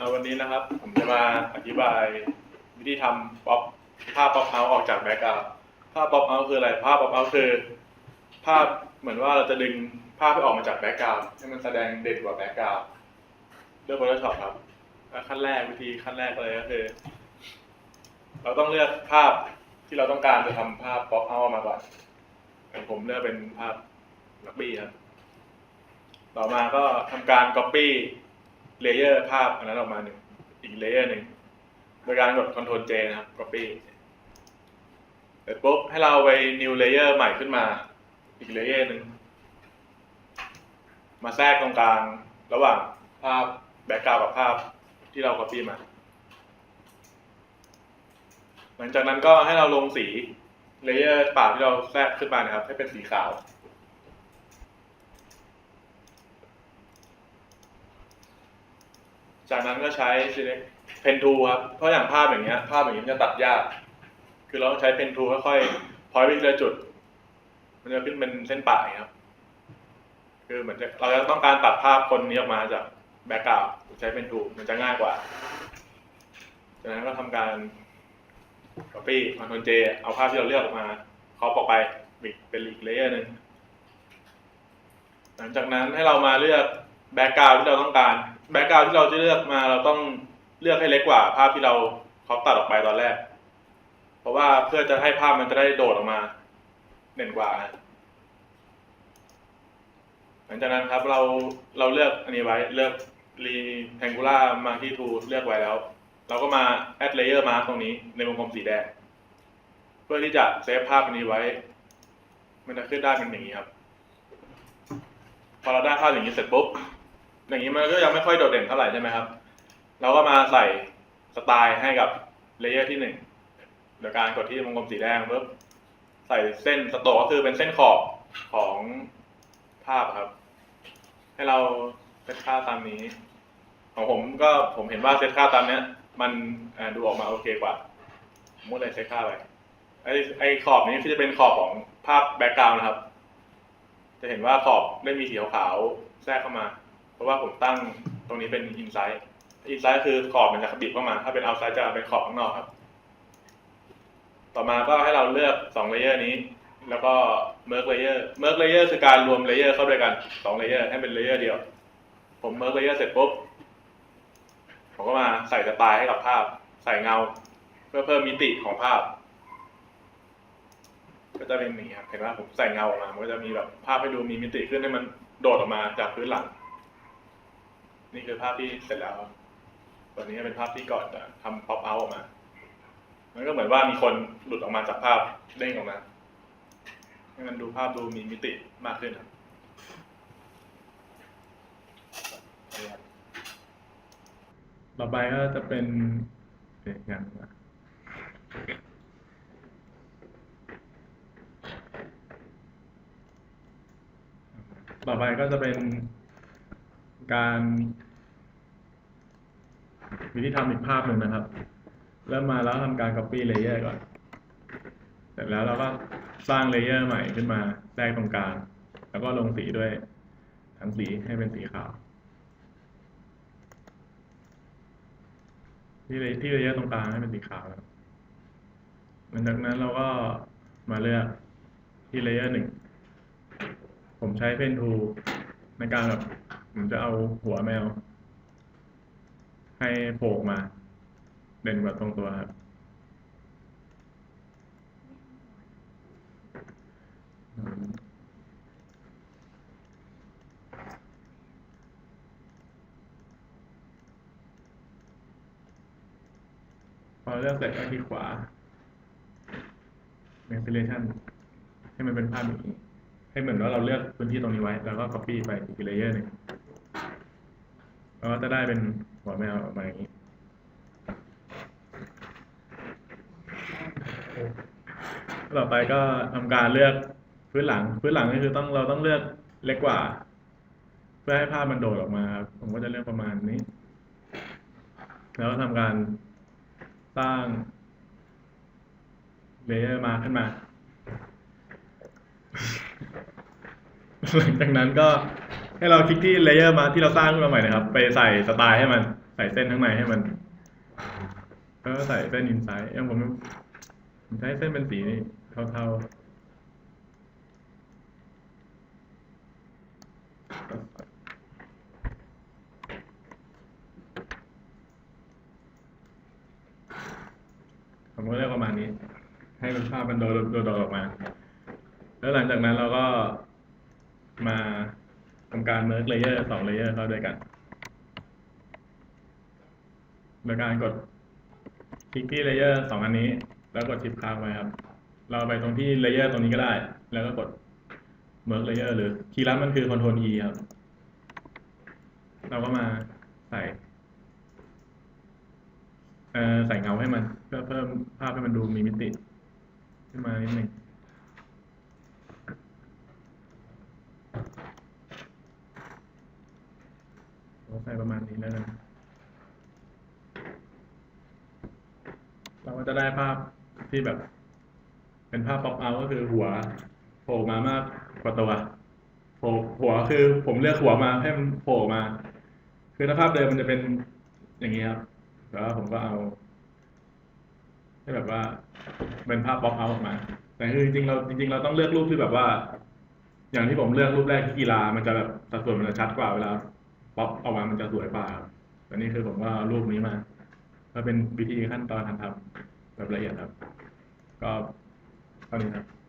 เอาวันนี้นะครับ ผมจะมาอธิบายวิธีทำป๊อปภาพป๊อปเอาออกจากแบ็กกราวภาพป๊อปเอาคืออะไร ภาพป๊อปเอาคือ ภาพเหมือนว่าเราจะดึงภาพให้ออกมาจากแบ็กกราวด์ให้มันแสดงเด่นกว่าแบ็กกราวด์ด้วย Photoshop ครับขั้นแรกวิธีขั้นแรกเลยก็คือ เราต้องเลือกภาพที่เราต้องการจะทำภาพป๊อปเอามาก่อนอย่างผมเลือกเป็นภาพลักบี้ครับ ต่อมาก็ทำการ Copy เลเยอร์ภาพอันนั้นออกมาหนึ่งอีกเลเยอร์หนึ่งโดยการกด Ctrl J นะครับ Copy เสร็จปุ๊บให้เราไป New Layer ใหม่ขึ้นมา อีกเลเยอร์หนึ่งมาแทรกตรงกลางระหว่างภาพแบ็กกราวกับภาพที่เรา Copy มา หลังจากนั้นก็ให้เราลงสีเลเยอร์ปากที่เราแทรกขึ้นมานะครับ ให้เป็นสีขาว จากนั้นก็ใช้ select pen tool ครับ เพราะอย่างภาพอย่างเงี้ย ภาพอย่างนี้มันจะตัดยาก คือเราต้องใช้ pen tool ค่อยๆพอยไปทีละจุด มันจะขึ้นเป็นเส้นปะอย่างเงี้ยครับ คือเหมือนจะเราจะต้องการตัดภาพคนนี้ออกมาจากแบ็กกราวด์ใช้ pen tool มันจะง่ายกว่า จากนั้นก็ทำการ copy Ctrl J เอาภาพที่เราเลือกออกมา ครอปออกไปอีกเป็นอีกเลเยอร์หนึ่งหลังจากนั้นให้เรามาเลือกแบ็กกราวที่เราต้องการ แบ็กกราวที่เราจะเลือกมาเราต้องเลือกให้เล็กกว่า ภาพที่เราเขาตัดออกไปตอนแรก เพราะว่าเพื่อจะให้ภาพมันจะได้โดดออกมาเด่นกว่า หลังจากนั้นครับเราเราเลือกอันนี้ไว้เลือก rectangular marquee tool เลือกไว้แล้ว เราก็มา add layer mask ตรงนี้ในวงกลมสีแดงเพื่อที่จะเซฟภาพอันนี้ไว้ มันจะขึ้นได้เป็นอย่างนี้ครับ พอเราได้ภาพอย่างนี้เสร็จปุ๊บ อย่างนี้มันก็ยังไม่ค่อยโดดเด่นเท่าไหร่ใช่ไหมครับ เราก็มาใส่สไตล์ให้กับเลเยอร์ที่หนึ่งโดยการกดที่วงกลมสีแดงปุ๊บใส่เส้นสโตกก็คือเป็นเส้นขอบของภาพครับ ให้เราเซตค่าตามนี้ ของผมก็ผมเห็นว่าเซตค่าตามเนี้ย มันดูออกมาโอเคกว่าผมก็เลยเซตค่าไปไอไอขอบนี้คือจะเป็นขอบของภาพแบ็กกราวน์นะครับ จะเห็นว่าขอบได้มีสีขาวแทรกเข้ามา ราะว่าผมตั้งตรงนี้เป็นอินไซด์อินไซด์คือขอบมันจะบิดเข้ามา ถ้าเป็นเอาไซด์จะเป็นขอบข้างนอกครับ ต่อมาก็ให้เราเลือกสองเลเยอร์นี้ แล้วก็เมิร์กเลเยอร์เมิร์กเลเยอร์คือการรวมเลเยอร์เข้าด้วยกันสองเลเยอร์ให้เป็นเลเยอร์เดียว ผมเมิร์กเลเยอร์เสร็จปุ๊บ ผมก็มาใส่สไตล์ให้กับภาพ ใส่เงา เพื่อเพิ่มมิติของภาพ ก็จะเป็นอย่างนี้ครับ เห็นว่าผมใส่เงาออกมา มันก็จะมีแบบภาพให้ดูมีมิติขึ้นให้มันโดดออกมาจากพื้นหลัง นี่คือภาพที่เสร็จแล้วตัวนี้เป็นภาพที่ก่อนจะทำป๊อปเอาออกมา มันก็เหมือนว่ามีคนหลุดออกมาจากภาพเด้งออกมา ให้มันดูภาพดูมีมิติมากขึ้นครับนี่ครับต่อไปก็จะเป็นเอ๊ะยังต่อไปก็จะเป็น การวิธีทำอีกภาพหนึ่งนะครับ เริ่มมาแล้วทำการ copy layer ก่อน เสร็จแล้วเราก็สร้างเลเยอร์ใหม่ขึ้นมาแทรกตรงกลาง แล้วก็ลงสีด้วยทั้งสีให้เป็นสีขาว ที่เลที่เลเยอร์ตรงกลางให้เป็นสีขาวนะครับหลังจากนั้นเราก็มาเลือกที่เลเยอร์หนึ่ง ผมใช้เพนทู ในการแบบผมจะเอาหัวแมว ให้โผล่มา เด่นกว่าตรงตัวครับพอเลือกเสร็จก็คลิกขวา manipulation ให้มันเป็นภาพอย่างนี้ ให้เหมือนว่าเราเลือกพื้นที่ตรงนี้ไว้ แล้วก็ copy ไปอีกเลเยอร์หนึ่งแล้วก็จะได้เป็นหัวแมวออกมาอย่างนี้ต่อไปก็ทำการเลือกพื้นหลัง พื้นหลังก็คือต้องเราต้องเลือกเล็กกว่า เพื่อให้ภาพมันโดดออกมาครับผมก็จะเลือกประมาณนี้ แล้วก็ทำการสร้างเลเยอร์มาขึ้นมา หลังจากนั้นก็ให้เราคลิกที่เลเยอร์มาที่เราสร้างขึ้นมาใหม่นะครับ ไปใส่สไตล์ให้มัน ใส่เส้นข้างในให้มันแล้วก็ใส่เส้นอินไซด์ยังผมผมใช้เส้นเป็นสีเทาๆผมก็เลือกประมาณนี้ ให้มันภาพมันโดดโดดออกมา แล้วหลังจากนั้นเราก็ มาทำการเมิร์กเลเยอร์สองเลเยอร์เข้าด้วยกันโดยการกดคลิกที่เลเยอร์สองอันนี้ แล้วกดชิปค้างไว้ครับ เราไปตรงที่เลเยอร์ตรงนี้ก็ได้ แล้วก็กดเมิร์กเลเยอร์หรือคีย์ลัดมันคือ Ctrl E ครับ เราก็มาใส่ใส่เงาให้มัน เพื่อเพิ่มภาพให้มันดูมีมิติ ขึ้นมานิดหนึ่ง เราใส่ประมาณนี้แล้วกันเราก็จะได้ภาพที่แบบ เป็นภาพป๊อปเอาก็คือหัวโผล่มามากกว่าตัวโผล่หัวคือ ผมเลือกหัวมาให้มันโผล่มา คือถ้าภาพเดิมมันจะเป็นอย่างนี้ครับแต่ว่าผมก็เอาให้แบบว่าเป็นภาพป๊อปเอาออกมา แต่คือจริงๆเราจริง ๆ เราต้องเลือกรูปที่แบบว่า อย่างที่ผมเลือกรูปแรกที่กีฬามันจะแบบสัดส่วนมันจะชัดกว่าเวลา ป๊อปออกมามันจะสวยกว่าครับแต่นี่คือผมก็เอารูปนี้มาก็เป็นวิธีขั้นตอนการทำแบบละเอียดครับ ก็เท่านี้ครับ